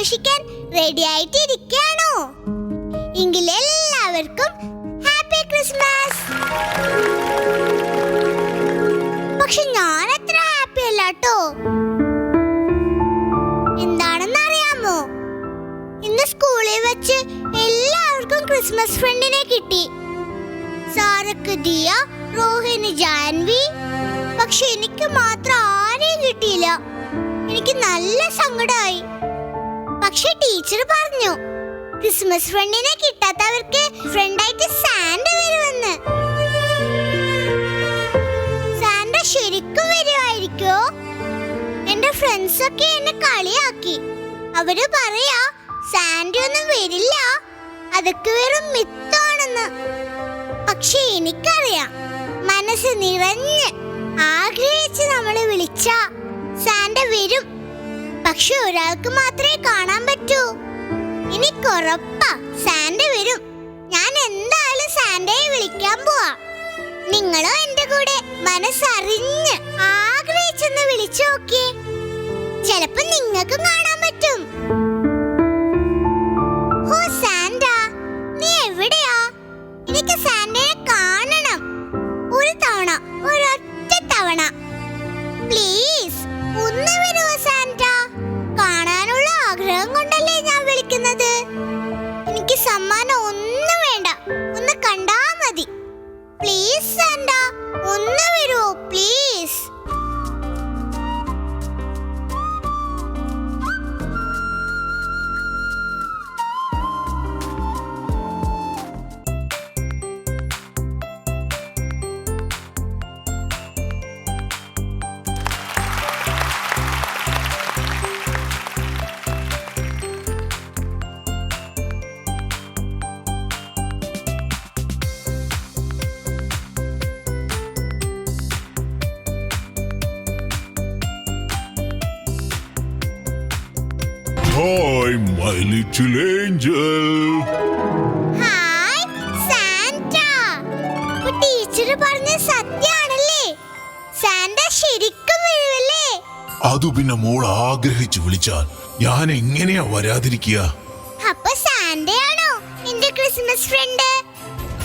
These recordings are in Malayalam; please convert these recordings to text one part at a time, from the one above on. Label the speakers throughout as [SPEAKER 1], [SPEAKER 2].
[SPEAKER 1] ആഘോഷിക്കാൻ റെഡി ആയിട്ടിരിക്കാണോ എങ്കിൽ എല്ലാവർക്കും ഹാപ്പി ക്രിസ്മസ്. പക്ഷെ ഞാൻ അത്ര ഹാപ്പി അല്ല കേട്ടോ. എന്താണെന്ന് അറിയാമോ ഇന്ന് സ്കൂളിൽ വെച്ച് എല്ലാവർക്കും ക്രിസ്മസ് ഫ്രണ്ടിനെ കിട്ടി. സാറക്ക് ദിയ റോഹിന് ജാൻവി. പക്ഷെ എനിക്ക് മാത്രം ആരെയും കിട്ടിയില്ല. എനിക്ക് നല്ല സങ്കടമായി പക്ഷെ ടീച്ചർ പറഞ്ഞു ക്രിസ്മസ് ഫ്രണ്ടിനെ കിട്ടാത്തവർക്ക് ഫ്രണ്ടായിട്ട് സാന്റ വരുമെന്ന്. സാന്റ ശരിക്കും വരുമായിരിക്കോ എന്റെ ഫ്രണ്ട്സ് ഒക്കെ എന്നെ കളിയാക്കി. അവർ പറയാ സാന്റ ഒന്നും വരില്ല അതൊക്കെ വെറും മിത്താണെന്ന്. പക്ഷെ എനിക്കറിയാം മനസ്സ് നിറഞ്ഞ് ആഗ്രഹിച്ച് നമ്മളെ വിളിച്ച സാന്റ വരും. പക്ഷെ ഒരാൾക്ക് മാത്രമേ കാണാൻ പറ്റൂ. എനിക്കുറപ്പാ സാന്റ വരും. ഞാൻ എന്തായാലും സാന്റയെ വിളിക്കാൻ പോവാ. നിങ്ങളോ എന്റെ കൂടെ മനസ്സറിഞ്ഞ് ആഗ്രഹിച്ചെന്ന് വിളിച്ചു നോക്കിയേ. ചിലപ്പോ നിങ്ങൾക്കും കാണാൻ
[SPEAKER 2] Hi, my little angel.
[SPEAKER 1] Hi Santa അപ്പൊ ടീച്ചർ പറഞ്ഞ സത്യാണല്ലേ സാന്റ ശരിക്കും വരുമല്ലേ
[SPEAKER 2] അതു പിന്നെ മോൾ ആഗ്രഹിച്ചു വിളിച്ചാൽ ഞാൻ എങ്ങനെയാ വരാതിരിക്കുക?
[SPEAKER 1] അപ്പൊ സാന്റയാണോ എന്റെ ക്രിസ്മസ് ഫ്രണ്ട്?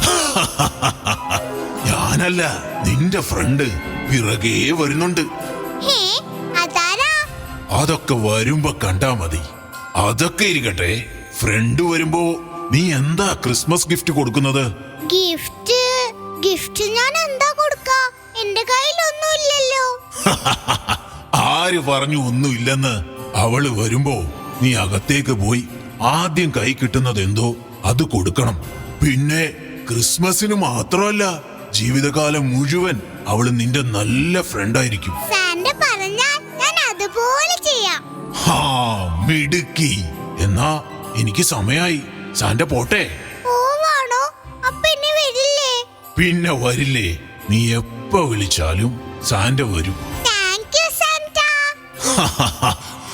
[SPEAKER 2] ഞാനല്ല നിന്റെ ഫ്രണ്ട്. പിറകേ വരുന്നുണ്ട്.
[SPEAKER 1] ഹേ അതാരാ?
[SPEAKER 2] അതൊക്കെ വരുമ്പോ കണ്ടാ മതി. അതൊക്കെ ഇരിക്കട്ടെ. ഫ്രണ്ട് വരുമ്പോ നീ എന്താ ക്രിസ്മസ് ഗിഫ്റ്റ് കൊടുക്കുന്നത്?
[SPEAKER 1] ഗിഫ്റ്റ് ഗിഫ്റ്റ് ഞാൻ എന്താ കൊടുക്കാ? എന്റെ കയ്യിലൊന്നുമില്ലല്ലോ.
[SPEAKER 2] ആര് പറഞ്ഞു ഒന്നുമില്ലെന്ന് അവൾ വരുമ്പോ നീ അകത്തേക്ക് പോയി ആദ്യം കൈ കിട്ടുന്നത് എന്തോ അത് കൊടുക്കണം. പിന്നെ ക്രിസ്മസിന് മാത്രമല്ല ജീവിതകാലം മുഴുവൻ അവൾ നിന്റെ നല്ല ഫ്രണ്ടായിരിക്കും
[SPEAKER 1] സാന്റ പറഞ്ഞാൽ ഞാൻ അതുപോലെ ചെയ്യാം.
[SPEAKER 2] ഹാ മിടുക്കി. എന്നാ എനിക്ക് സമയായി. സാന്റെ പോട്ടെ.
[SPEAKER 1] പോവാണോ? അപ്പൊ ഇനി വരില്ലേ?
[SPEAKER 2] പിന്നെ വരില്ലേ? നീ എപ്പോ വിളിച്ചാലും സാന്റെ വരും.
[SPEAKER 1] Thank you Santa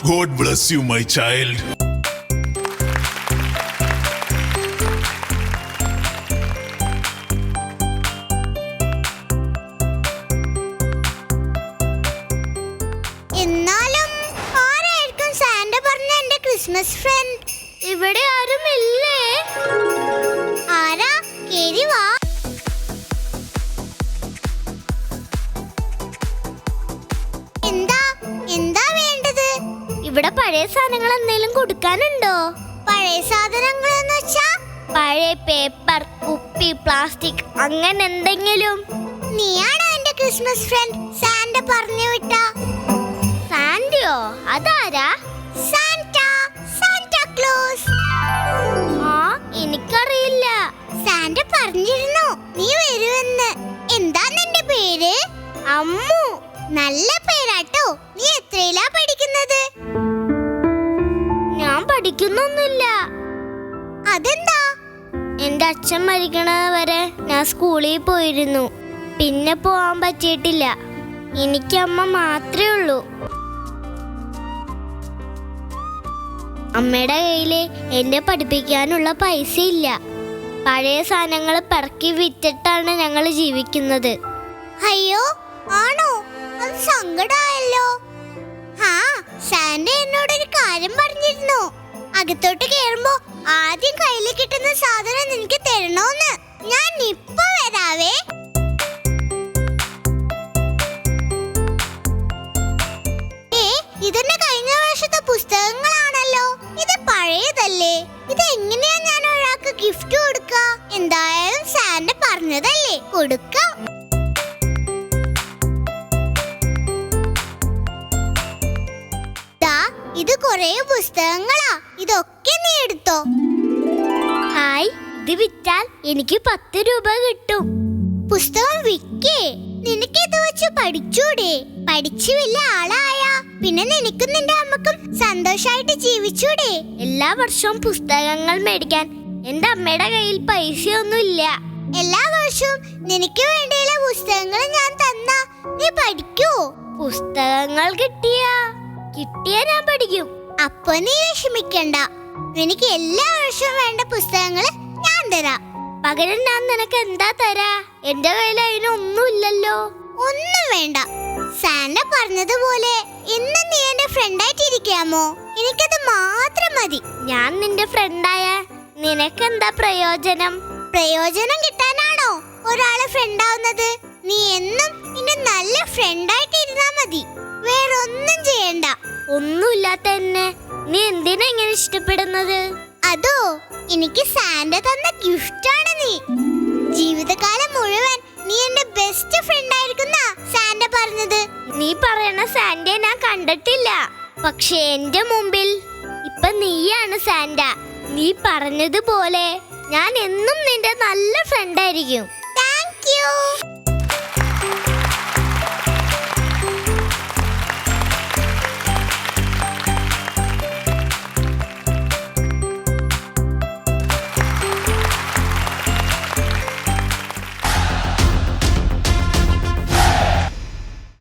[SPEAKER 2] God bless you my child
[SPEAKER 1] Christmas friend. ഇവിടെ ആരുമില്ലേ? ആരാ? കേറി വാ. എന്താ? എന്താ ഇവിടെ പഴയ സാധനങ്ങൾ എന്തെങ്കിലും കൊടുക്കാനുണ്ടോ? പഴയ സാധനങ്ങൾ എന്ന് വെച്ചാ? പഴയ പേപ്പർ കുപ്പി പ്ലാസ്റ്റിക് അങ്ങനെ എന്തെങ്കിലും. നീയാണോ എന്റെ ക്രിസ്മസ് ഫ്രണ്ട്? സാന്റ പറഞ്ഞു വിട്ട. സാന്റയോ അതാരാ? സാന്റ പറഞ്ഞിരുന്നു നീ വരുമെന്ന്. എന്താ നിന്റെ പേര്? അമ്മു. നല്ല പേരാട്ടോ. നീ എത്രയിലാ പഠിക്കുന്നത്? ഞാൻ പഠിക്കുന്നൊന്നുമില്ല. അതെന്താ? എന്റെ അച്ഛൻ മരിക്കണത് വരെ ഞാൻ സ്കൂളിൽ പോയിരുന്നു. പിന്നെ പോവാൻ പറ്റിയിട്ടില്ല. എനിക്ക് അമ്മ മാത്രമേ ഉള്ളൂ. അമ്മയുടെ കയ്യിൽ എന്നെ പഠിപ്പിക്കാനുള്ള പൈസ ഇല്ല പഴയ സാധനങ്ങൾ പറക്കി വിറ്റിട്ടാണ് ഞങ്ങൾ ജീവിക്കുന്നത്. അയ്യോ ആണോ? അത് സങ്കടമായല്ലോ ഹാ സാന്റ എന്നോട് ഒരു കാര്യം പറഞ്ഞിരുന്നു. അകത്തോട്ട് കേറുമ്പോ ആദ്യം കയ്യിൽ കിട്ടുന്ന സാധനം നിനക്ക് തരണോന്ന്. ഞാൻ ഇപ്പൊ വരാവേ. ഗിഫ്റ്റ് കൊടുക്ക. എന്തായാലും സാറിന്റെ പറഞ്ഞതല്ലേ? കൊടുക്കാം. ഇത് കൊറേ പുസ്തകങ്ങളാ. ഇതൊക്കെ നീ എടുത്തോ. ഹായ് ഇത് വിറ്റാൽ എനിക്ക് പത്ത് രൂപ കിട്ടും. പുസ്തകം വിക്കേ. നിനക്ക് ഇത് വെച്ച് പഠിച്ചൂടെ? പഠിച്ചു വല്ല ആളായ. പിന്നെ നിനക്കും നിന്റെ അമ്മക്കും സന്തോഷായിട്ട് ജീവിച്ചൂടെ? എല്ലാ വർഷവും പുസ്തകങ്ങൾ മേടിക്കാൻ എന്റെ അമ്മയുടെ കയ്യിൽ പൈസയൊന്നുമില്ല. എല്ലാ വർഷവും നിനക്ക് വേണ്ടിയുള്ള പുസ്തകങ്ങൾ ഞാൻ തന്ന. നീ പഠിക്കൂ. പുസ്തകങ്ങൾ കിട്ടിയ? കിട്ടിയ ഞാൻ പഠിക്കും. അപ്പൊ നീ വിഷമിക്കണ്ട. നിനക്ക് എല്ലാ വർഷവും വേണ്ട പുസ്തകങ്ങൾ ഞാൻ തരാം. പകരം ഞാൻ നിനക്ക് എന്താ തരാ? എന്റെ കയ്യിൽ അതിനൊന്നുമില്ലല്ലോ ഒന്നും വേണ്ട. സാന്റ പറഞ്ഞതുപോലെ ഇന്ന് നീ എന്റെ ഫ്രണ്ടായിട്ടിരിക്കാമോ എനിക്കത് മാത്രം മതി. ഞാൻ നിന്റെ ഫ്രണ്ടായ നിനക്കെന്താ പ്രയോജനം? പ്രയോജനം കിട്ടാനാണോ? ഒരാളെ ഫ്രണ്ട് ആവുന്നത് നീ എന്നും നിന്നെ നല്ല ഫ്രണ്ടായിട്ട് ഇരുന്നാ മതി. വേറൊന്നും ചെയ്യണ്ട. ഒന്നുമില്ലാത്ത എന്നെ നീ എന്തിനാ ഇങ്ങനെ ഇഷ്ടപ്പെടുന്നത്? അതോ എനിക്ക് സാന്റ തന്ന ഗിഫ്റ്റ് ആണ് നീ. ജീവിതകാലം മുഴുവൻ നീ എന്റെ ബെസ്റ്റ് ഫ്രണ്ട് ആയിരിക്കുന്ന സാന്റ പറഞ്ഞത്. നീ പറയണ സാന്റയെ ഞാൻ കണ്ടിട്ടില്ല. പക്ഷെ എന്റെ മുമ്പിൽ ഇപ്പൊ നീയാണ് സാന്റ. നീ പറഞ്ഞതുപോലെ ഞാൻ എന്നും നിന്റെ നല്ല ഫ്രണ്ട് ആയിരിക്കും. Thank you